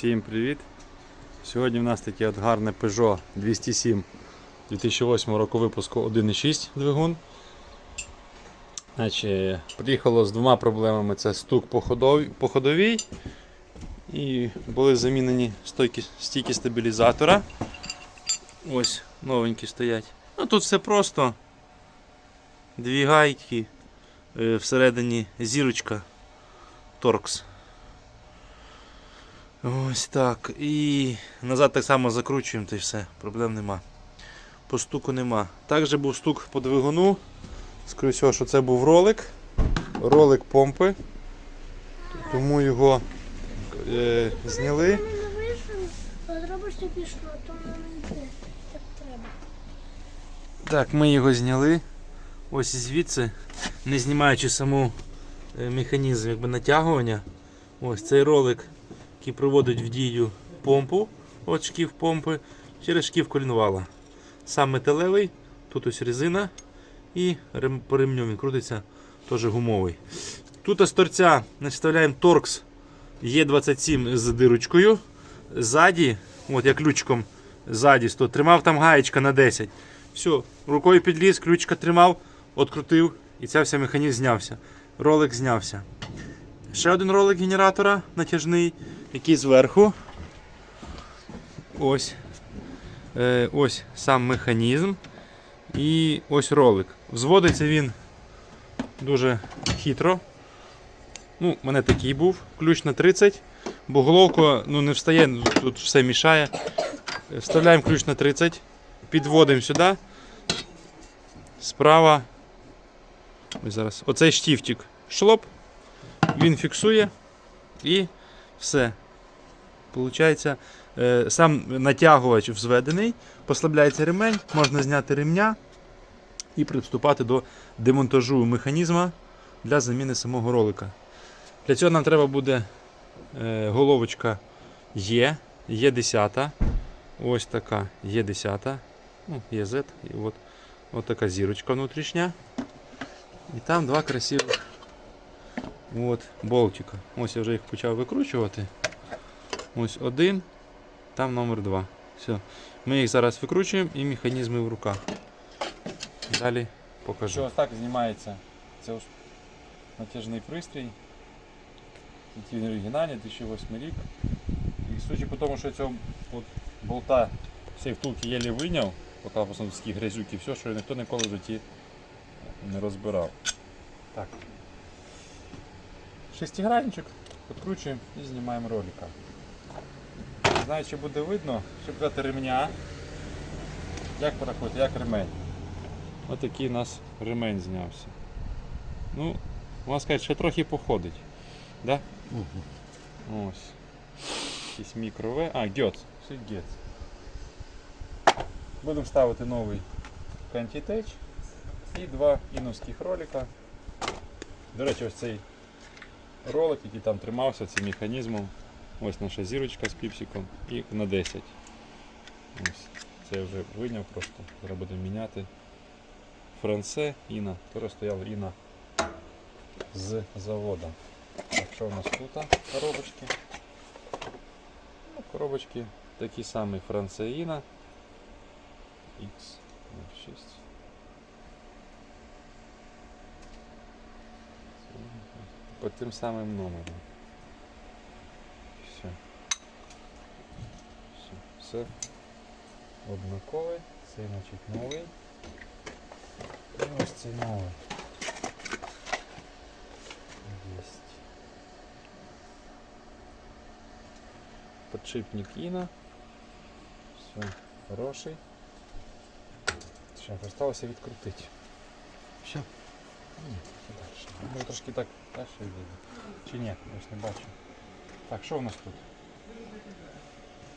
Всім привіт! Сьогодні в нас таке от гарне Peugeot 207 2008 року випуску 1.6 двигун. Значить, приїхало з двома проблемами: це стук по, ходовій, і були замінені стойки, стійки стабілізатора. Ось новенькі стоять. Ну тут все просто. Дві гайки, е, всередині зірочка Торкс. Ось так. І назад так само закручуємо та й все, проблем нема. По стуку нема. Також був стук по двигуну. Скоріше всього, що це був ролик. Ролик помпи. Тому його е, зняли. Треба. Так, ми його зняли. Ось звідси, не знімаючи саму е, механізм якби, натягування. Ось цей ролик, який проводить в дію помпу, от шків помпи, через шків колінвала. Сам металевий, тут ось резина і по ремню він крутиться, теж гумовий. Тут з торця вставляємо торкс Е27 з дирочкою. Ззаді, от я ключиком ззаді тримав там гаєчка на 10. Все, рукою підліз, ключка тримав, открутив і ця вся механізм знявся. Ролик знявся. Ще один ролик генератора натяжний, який зверху. Ось. Е, ось сам механізм. І ось ролик. Взводиться він дуже хитро. Ну, у мене такий був, ключ на 30, бо головка ну, не встає, тут все мішає. Вставляємо ключ на 30, підводимо сюди. Справа. Ось зараз. Оцей штифтик. Шлоп. Він фіксує і все. Получається, е, сам натягувач взведений, послабляється ремень, можна зняти ремня і приступати до демонтажу механізма для заміни самого ролика. Для цього нам треба буде е, головочка Є, є 10. Ось така є 10. Ну, Z. І от, от така зірочка внутрішня. І там два красивих от, болтика. Ось я вже їх почав викручувати. Ось один, там номер два. Все. Ми їх зараз викручуємо і механізми в руках. Далі покажу. Що ось так знімається. Це ось натяжний пристрій. Він оригінальний, 2008 рік. І судячи по тому, що цього от болта цієї втулки єлі виняв, поки грязюки, все, що ніхто ніколи в житті не розбирав. Так. Шестигранничок відкручуємо і знімаємо ролика. Не знаю, чи буде видно, щоб дати ремня. Як порахувати, як ремень. Ось такий у нас ремень знявся. Ну, можна сказати, ще трохи походить. Да? Ось. Якийсь мікро А, гьоц. Все гьоц. Будемо ставити новий Кантітеч і два іновських ролика. До речі, ось цей ролик, який там тримався цим механізмом. Ось наша зірочка з піпсиком і на 10. Ось. Це я вже виняв просто, зараз будемо міняти. Франце, Іна, теж стояла Іна з завода. Так, що у нас тут? Коробочки. Ну, коробочки такі самі Францеїна X06. По тим самим номером. Все. Все. Все. Однаковий. Цей значить новий. І ось цей новий. Есть. Подшипник Іна. Все, хороший. Ще осталося відкрутити. Все. Може трошки так далі йде. Чи ні, я ж не бачу. Так, що у нас тут?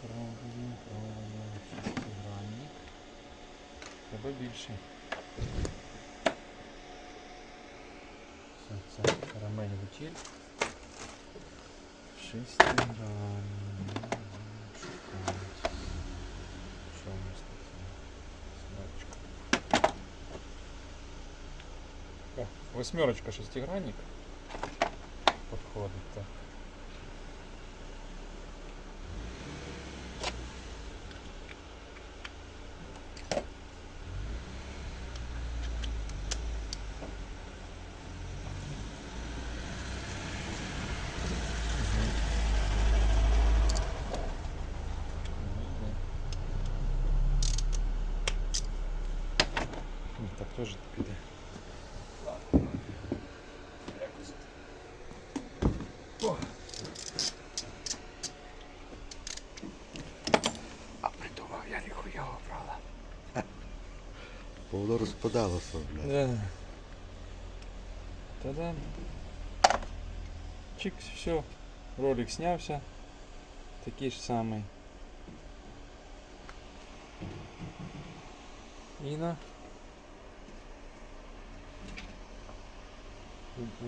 Пробуємо, пробуємо. Шестигранник. Треба більше. Все, це ремень вутіль. Шестигранник. Шукають. Що у нас тут? Семерочка. О, восьмерочка шестигранник. Подходить так. теж піде. А придумав я ніхуя брала. Бо воно розпадалося. Да. Та-дам. Чикс, все. Ролик снявся. Такий ж самий. Іна.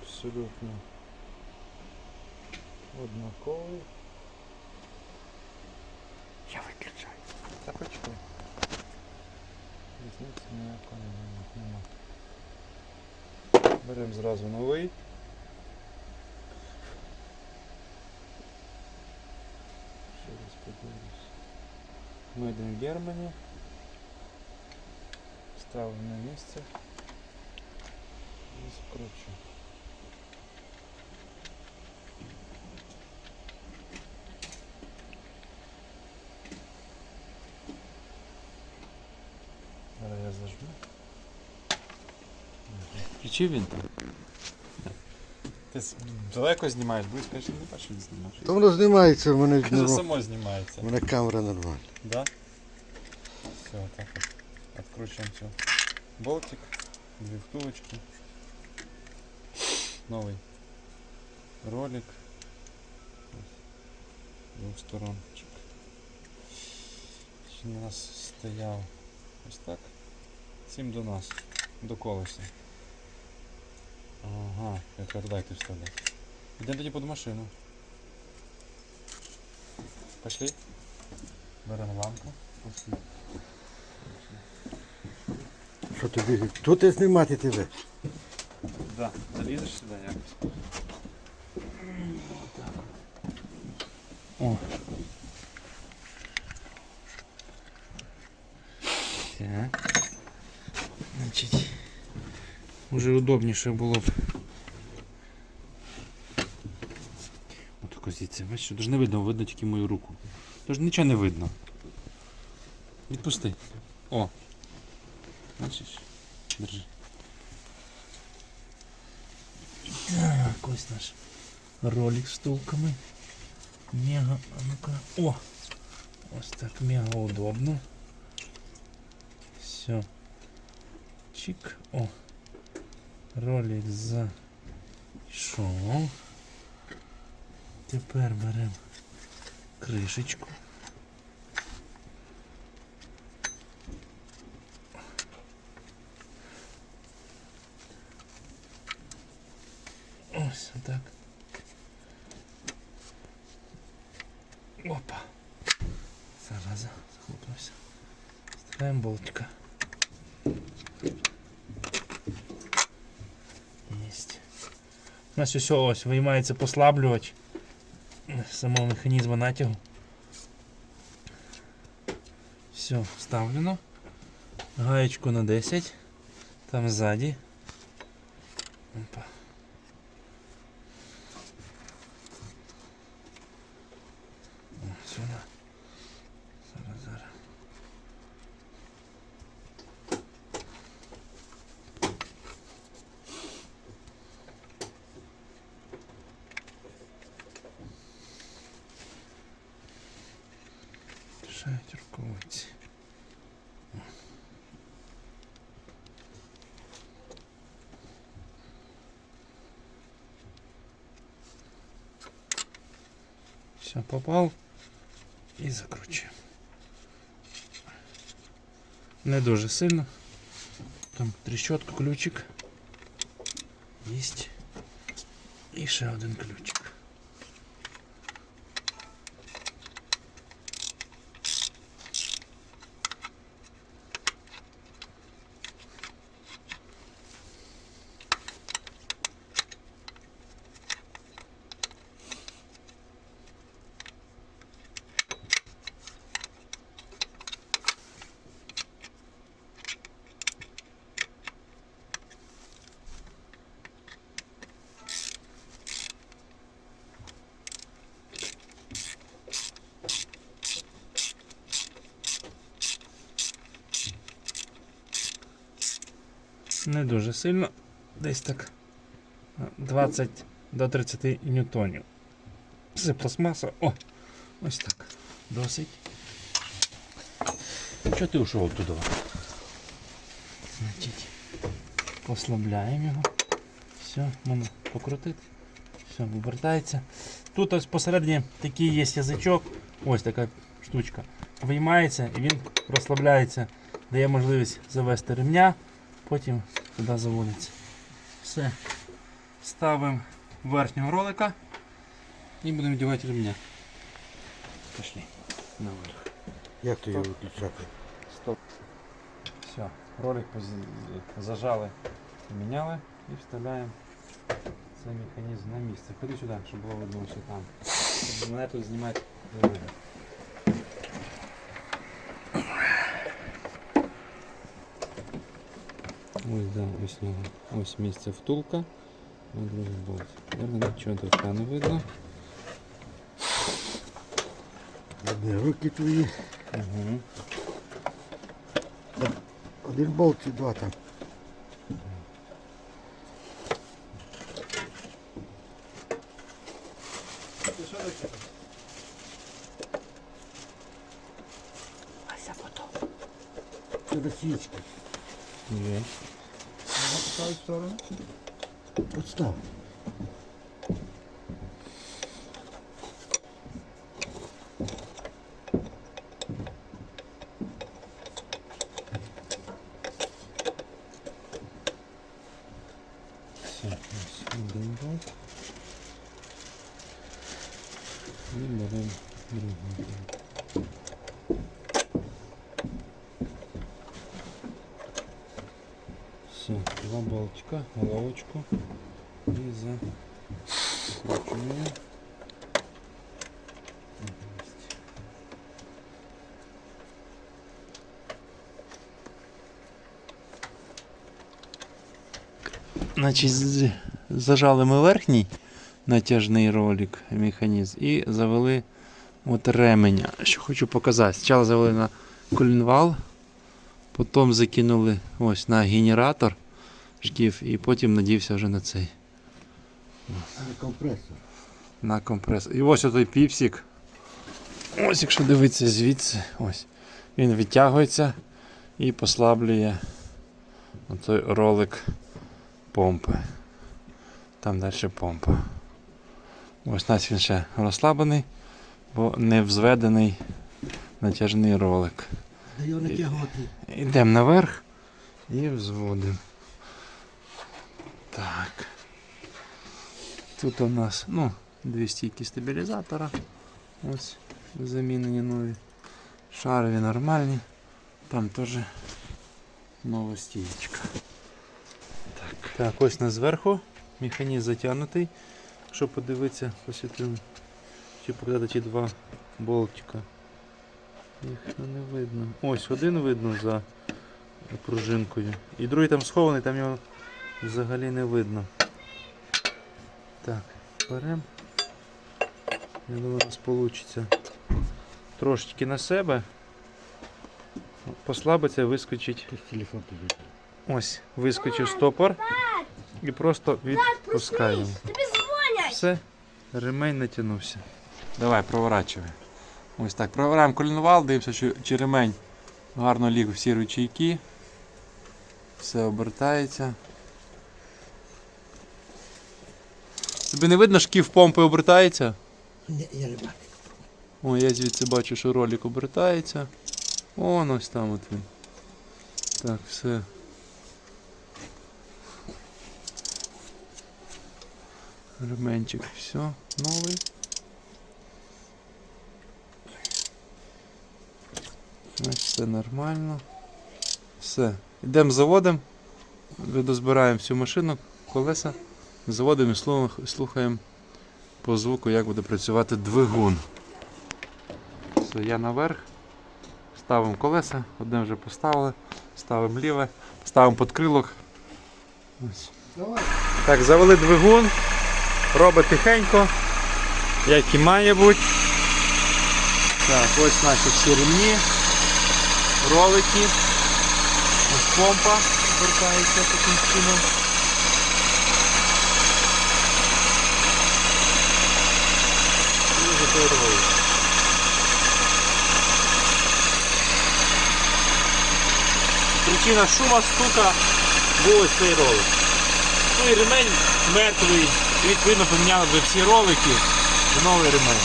Абсолютно однаковий. Різниці ніякої нема. Беремо зразу новий. Ще раз подивлюсь. Made in Germany. Ставлю на місце. І скручу. Включив він там? Ти далеко знімаєш, будеш, конечно, не бачиш, він знімаєш. То воно знімається, в мене, Каже, норм- само знімається. в мене камера нормальна. Да? Все, так вот. Откручиваем все. Болтик, две втулочки. Новый ролик. С двух сторон. Чик. У нас стояв ось так. Сім до нас. До колеса. Ага, я дай ти вставляй. Йдемо тоді під машину. Пошли. Беремо лампу. Пошли. Що тобі? Тут і знімати тебе. Да, залізеш сюди якось. О. Так. Значить. Уже удобніше було б. Отако звідси, бачиш, ж не видно, видно тільки мою руку. Тож нічого не видно. Відпусти. О. Бачиш? Держи. Так, ось наш ролик з втулками. Мега, а ну-ка. О! Ось так мега удобно. Все. Чик. О. Ролик зайшов. Тепер беремо кришечку. Ось так. Опа. Зараза, захлопнувся. Ставимо болтика. Єсть. У нас все ось виймається послаблювач самого механізму натягу. Все, вставлено. Гаєчку на 10. Там ззаді. Опа. Мішають рукавиці. Все, попал. І закручуємо. Не дуже сильно. Там трещотка, ключик. Єсть. І ще один ключик. Не дуже сильно. Десь так. 20 до 30 ньютонів. Це пластмаса. О! Ось так. Досить. Чого ти ушов оттуда? Значить, послабляємо його. Все, можна покрутити. Все, вивертається. Тут ось посередині такий є язичок. Ось така штучка. Виймається і він розслабляється, дає можливість завести ремня, потім туди заводиться. Все. Ставимо верхнього ролика і будемо вдівати ремня. Пішли. Наверх. Як то його виключати? Стоп. Все, ролик поз- зажали, міняли і вставляємо цей механізм на місце. Ходи сюди, щоб було видно все там. Щоб мене тут знімати не Ось, да, ось нього. Ось місце втулка. Ось другий болт. Тепер нічого тут не видно. Одні руки твої. Угу. Один болт чи два там. Це російська. Є. Подстав. Все, ось один болт. І беремо другий болт. Все, два болтика, головочку і закручуємо. Значить, зажали ми верхній натяжний ролик, механізм, і завели от ременя. Що хочу показати. Спочатку завели на колінвал, потім закинули ось на генератор шкіф, і потім надівся вже на цей. Це компресор. На компресор. І ось отой піпсик. Ось, якщо дивитися звідси, ось. Він відтягується і послаблює отой ролик помпи. Там далі помпа. Ось нас він ще розслаблений, бо не взведений натяжний ролик. Йдемо наверх і взводимо. Так. Тут у нас ну, дві стійки стабілізатора. Ось замінені нові. Шарові нормальні. Там теж нова стієчка. Так. так, ось на зверху механізм затягнутий. Якщо подивитися, посвітимо, чи показати ті два болтика. Їх не видно. Ось один видно за пружинкою. І другий там схований, там його взагалі не видно. Так, беремо. Я думаю, у нас вийде трошечки на себе. Послабиться, вискочить. Хтось телефон. Ось, вискочив стопор. І просто відпускаємо. Все, ремень натягнувся. Давай, проворачуй. Ось так. Провираємо колінвал, дивимося, чи ремень гарно ліг всі ручейки. Все обертається. Тобі не видно, шків помпи обертається? Ні, я не бачу. О, я звідси бачу, що ролик обертається. Вон ось там от він. Так, все. Ременчик, все, новий. Значить, все нормально. Все. Йдемо заводимо. Дозбираємо всю машину, колеса, заводимо і слухаємо по звуку, як буде працювати двигун. Все, я наверх. Ставимо колеса, одне вже поставили, ставимо ліве, ставимо подкрилок. Ось. Так, завели двигун, робить тихенько, як і має бути. Так, ось наші всі ремні, ролики, ось помпа. вертається таким чином. І. Причина шума, стука був цей ролик. Ну і ремень мертвий. Відповідно поміняли вже всі ролики і новий ремень.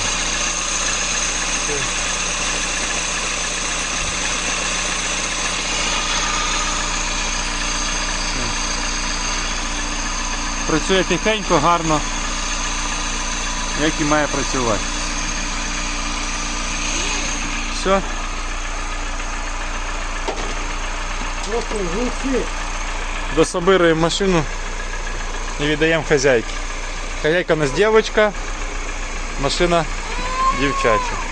Працює тихенько, гарно, як і має працювати. Все. Дособираємо машину і віддаємо хазяйці. Хазяйка у нас дівчинка, машина дівчача.